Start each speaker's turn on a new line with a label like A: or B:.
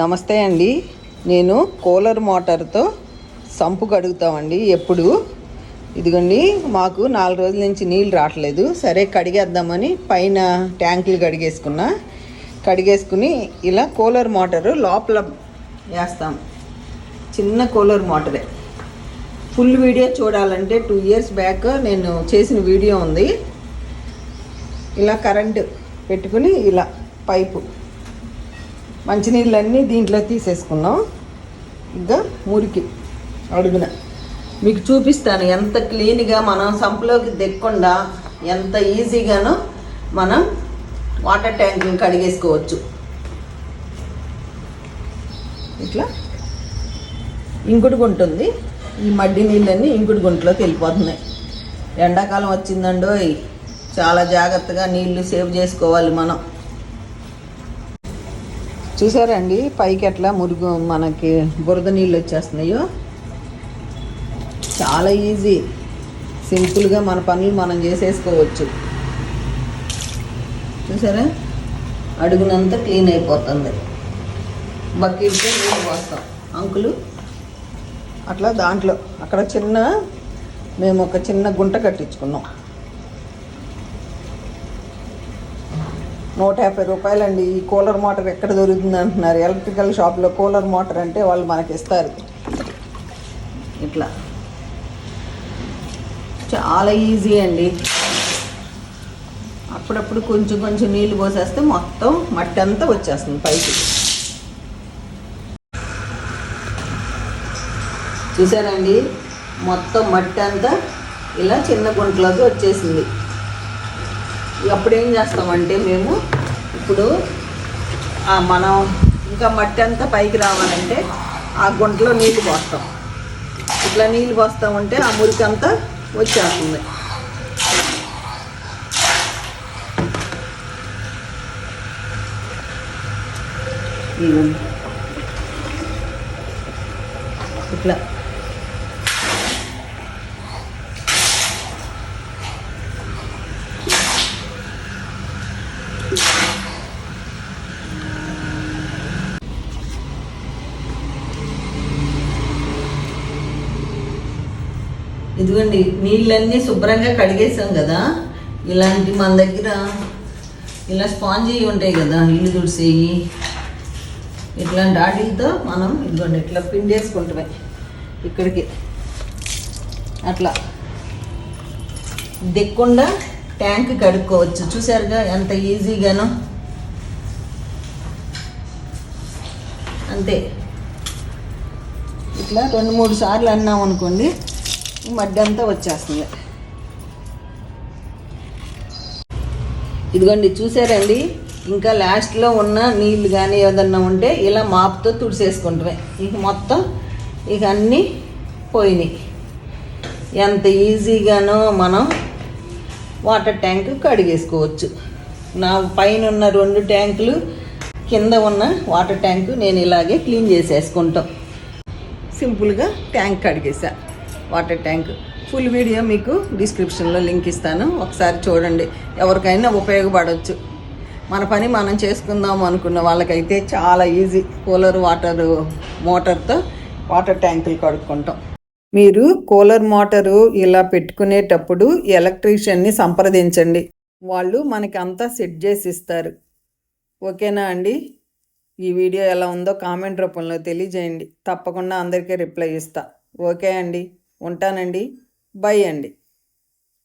A: నమస్తే అండి. నేను కూలర్ మోటార్తో సంపు కడుగుతామండి ఎప్పుడు. ఇదిగోండి మాకు నాలుగు రోజుల నుంచి నీళ్ళు రావట్లేదు. సరే కడిగేద్దామని పైన ట్యాంకులు కడిగేసుకున్నా. కడిగేసుకుని ఇలా కూలర్ మోటారు లోపల వేస్తాం. చిన్న కూలర్ మోటరే. ఫుల్ వీడియో చూడాలంటే టూ ఇయర్స్ బ్యాక్ నేను చేసిన వీడియో ఉంది. ఇలా కరెంటు పెట్టుకుని ఇలా పైపు. మంచినీళ్ళన్నీ దీంట్లో తీసేసుకున్నాం. ఇంకా మురికి అడుగున. మీకు చూపిస్తాను ఎంత క్లీన్గా మనం సంపులోకి దిక్కకుండా ఎంత ఈజీగానో మనం వాటర్ ట్యాంక్ని కడిగేసుకోవచ్చు. ఇట్లా ఇంకుడు గుంట ఈ మడ్డి నీళ్ళన్నీ ఇంకుడు గుంటలోకి వెళ్ళిపోతున్నాయి. ఎండాకాలం వచ్చిందండోయ్. చాలా జాగ్రత్తగా నీళ్ళు సేవ్ చేసుకోవాలి మనం. చూసారండి? పైకి ఎట్లా మురుగు మనకి బురద నీళ్ళు వచ్చేస్తున్నాయో? చాలా ఈజీ. సింపుల్గా మన పనులు మనం చేసేసుకోవచ్చు. చూసారా? అడుగునంతా క్లీన్ అయిపోతుంది. బకెట్తో నీళ్ళు పోస్తాం. అంకులు అట్లా దాంట్లో. అక్కడ చిన్న మేము ఒక చిన్న గుంట కట్టించుకున్నాం. నూట యాభై రూపాయలండి. ఈ కూలర్ మోటార్ ఎక్కడ దొరుకుతుంది అంటున్నారు. ఎలక్ట్రికల్ షాప్లో కూలర్ మోటార్ అంటే వాళ్ళు మనకి ఇస్తారు. ఇట్లా. చాలా ఈజీ అండి. అప్పుడప్పుడు కొంచెం కొంచెం నీళ్ళు పోసేస్తే మొత్తం మట్టి అంతా వచ్చేస్తుంది పైకి. చూసారండి? మొత్తం మట్టి అంతా ఇలా చిన్న గుంటలోకి వచ్చేసింది. అప్పుడు ఏం చేస్తామంటే మేము ఇప్పుడు మనం ఇంకా మట్టి అంతా పైకి రావాలంటే ఆ గుంటలో నీళ్ళు పోస్తాం. ఇట్లా నీళ్ళు పోస్తామంటే ఆ మురికి అంతా వచ్చేస్తుంది. ఇట్లా. ఇదిగోండి నీళ్ళన్నీ శుభ్రంగా కడిగేసాం కదా. ఇలాంటి మన దగ్గర ఇలా స్పాంజీ ఉంటాయి కదా ఇల్లు తుడిసేయి ఇట్లాంటి వాటితో మనం ఇదిగోండి ఇట్లా పిండేసుకుంటామే ఇక్కడికి. అట్లా. దిక్కుండా ట్యాంక్ కడుక్కోవచ్చు. చూసారుగా ఎంత ఈజీగానో. అంతే. ఇట్లా రెండు మూడు సార్లు అన్నాం అనుకోండి మడ్డి అంతా వచ్చేస్తుంది. ఇదిగోండి చూసారండి? ఇంకా లాస్ట్లో ఉన్న నీళ్ళు కానీ ఏదన్నా ఉంటే ఇలా మాపుతో తుడిసేసుకుంటామే ఇక మొత్తం ఇక అన్నీ పోయినాయి. ఎంత ఈజీగానో మనం వాటర్ ట్యాంక్ కడిగేసుకోవచ్చు. నా పైన ఉన్న రెండు ట్యాంకులు కింద ఉన్న వాటర్ ట్యాంక్ నేను ఇలాగే క్లీన్ చేసేసుకుంటాం. సింపుల్గా tank కడిగేసా. Water tank. Full video మీకు డిస్క్రిప్షన్లో లింక్ ఇస్తాను. ఒకసారి చూడండి. ఎవరికైనా ఉపయోగపడవచ్చు మన పని మనం చేసుకుందాం అనుకున్న వాళ్ళకైతే చాలా ఈజీ కూలర్ వాటర్ మోటార్తో వాటర్ ట్యాంకులు కడుక్కుంటాం. మీరు కూలర్ మోటారు ఇలా పెట్టుకునేటప్పుడు ఎలక్ట్రీషియన్ని సంప్రదించండి. వాళ్ళు మనకి అంతా సెట్ చేసి ఇస్తారు. ఓకేనా అండి? ఈ వీడియో ఎలా ఉందో కామెంట్ రూపంలో తెలియజేయండి. తప్పకుండా అందరికీ రిప్లై ఇస్తా. ఓకే అండి. ఉంటానండి. బై అండి.